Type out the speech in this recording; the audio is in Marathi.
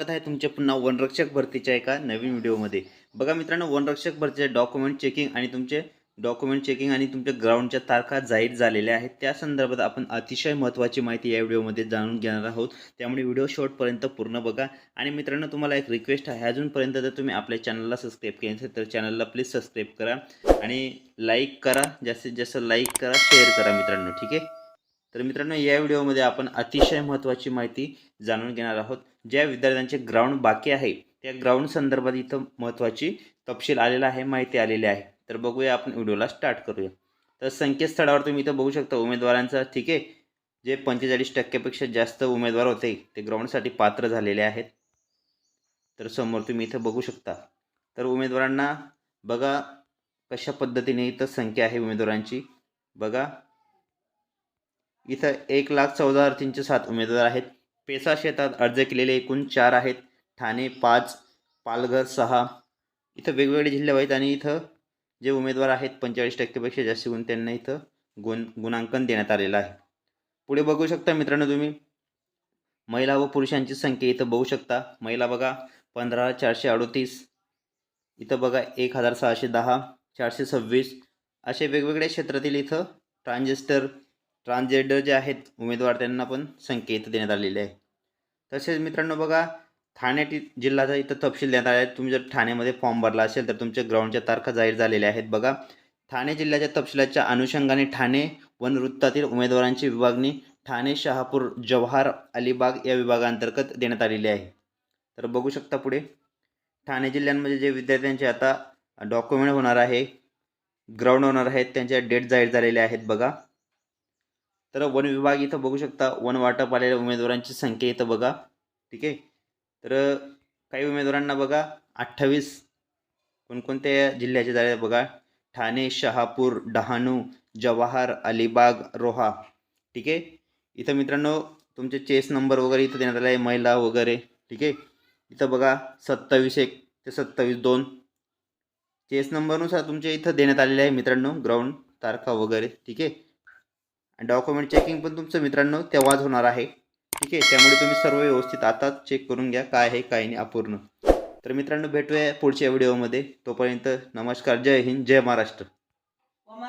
स्वागत आहे तुमच्या पुन्हा वनरक्षक भरतीच्या एका नवीन व्हिडिओमध्ये. बघा मित्रांनो वनरक्षक भरतीचे डॉक्युमेंट चेकिंग आणि तुमचे डॉक्युमेंट चेकिंग आणि तुमच्या ग्राउंडच्या तारखा जाहीर झालेल्या आहेत. त्या संदर्भात आपण अतिशय महत्त्वाची माहिती या व्हिडिओमध्ये जाणून घेणार आहोत. त्यामुळे व्हिडिओ शॉर्टपर्यंत पूर्ण बघा. आणि मित्रांनो तुम्हाला एक रिक्वेस्ट आहे. अजूनपर्यंत जर तुम्ही आपल्या चॅनलला सबस्क्राईब केले असेल तर चॅनलला प्लीज सबस्क्राईब करा आणि लाईक करा. जास्तीत जास्त लाईक करा शेअर करा मित्रांनो ठीक आहे? तर मित्रांनो या व्हिडिओमध्ये आपण अतिशय महत्त्वाची माहिती जाणून घेणार आहोत. ज्या विद्यार्थ्यांचे ग्राउंड बाकी आहे त्या ग्राउंड संदर्भात इथं महत्त्वाची तपशील आलेला आहे माहिती आलेली आहे. तर बघूया आपण व्हिडिओला स्टार्ट करूया. तर संकेतस्थळावर तुम्ही इथं बघू शकता उमेदवारांचा ठीक आहे? जे पंचेचाळीस टक्क्यापेक्षा जास्त उमेदवार होते ते ग्राउंडसाठी पात्र झालेले आहेत. तर समोर तुम्ही इथं बघू शकता. तर उमेदवारांना बघा कशा पद्धतीने इथं संख्या आहे उमेदवारांची. बघा. इथं एक लाख चौदा हजार तीनशे सात उमेदवार आहेत. पेसा शेतात अर्ज केलेले एकूण चार आहेत. ठाणे पाच पालघर सहा. इथं वेगवेगळे जिल्हे आहेत आणि इथं जे उमेदवार आहेत पंचेचाळीस टक्केपेक्षा जास्त गुण त्यांना इथं गुण गुणांकन देण्यात आलेलं आहे. पुढे बघू शकता मित्रांनो तुम्ही. महिला व पुरुषांची संख्या इथं बघू शकता. महिला बघा पंधरा चारशे अडोतीस. इथं बघा एक हजार सहाशे दहा चारशे सव्वीस. असे वेगवेगळ्या क्षेत्रातील इथं ट्रान्झिस्टर ट्रान्सजेंडर जे आहेत उमेदवार त्यांना पण संख्या इथं देण्यात आलेली आहे. तसेच मित्रांनो बघा ठाणे जिल्ह्याचा इथं तपशील देण्यात आला आहे. तुम्ही जर ठाण्यामध्ये फॉर्म भरला असेल तर तुमच्या ग्राउंडच्या तारखा जाहीर झालेल्या आहेत. बघा ठाणे जिल्ह्याच्या तपशिलाच्या अनुषंगाने ठाणे वनवृत्तातील उमेदवारांची विभागणी ठाणे शहापूर जव्हार अलिबाग या विभागांतर्गत देण्यात आलेली आहे. तर बघू शकता पुढे ठाणे जिल्ह्यांमध्ये जे विद्यार्थ्यांचे आता डॉक्युमेंट होणार आहे ग्राउंड होणार आहेत त्यांच्या डेट जाहीर झालेल्या आहेत बघा. तर वन विभाग इथं बघू शकता वन वाटप आलेल्या उमेदवारांची संख्या इथं बघा. ठीक आहे? तर काही उमेदवारांना बघा अठ्ठावीस कोणकोणत्या जिल्ह्याचे झाले बघा. ठाणे शहापूर डहाणू जवाहर अलिबाग रोहा. ठीक आहे? इथं मित्रांनो तुमचे चेस नंबर वगैरे इथं देण्यात आले आहे महिला वगैरे. ठीक आहे? इथं बघा सत्तावीस एक ते सत्तावीस दोन. चेस नंबरनुसार तुमच्या इथं देण्यात आलेले आहे मित्रांनो ग्राउंड तारखा वगैरे. ठीक आहे? डॉक्युमेंट चेकिंग पण तुमचं मित्रांनो तेव्हाच होणार आहे. ठीक आहे? त्यामुळे तुम्ही सर्व व्यवस्थित आताच चेक करून घ्या काय आहे काय नाही अपूर्ण. तर मित्रांनो भेटूया पुढच्या व्हिडिओमध्ये तोपर्यंत नमस्कार. जय हिंद जय महाराष्ट्र.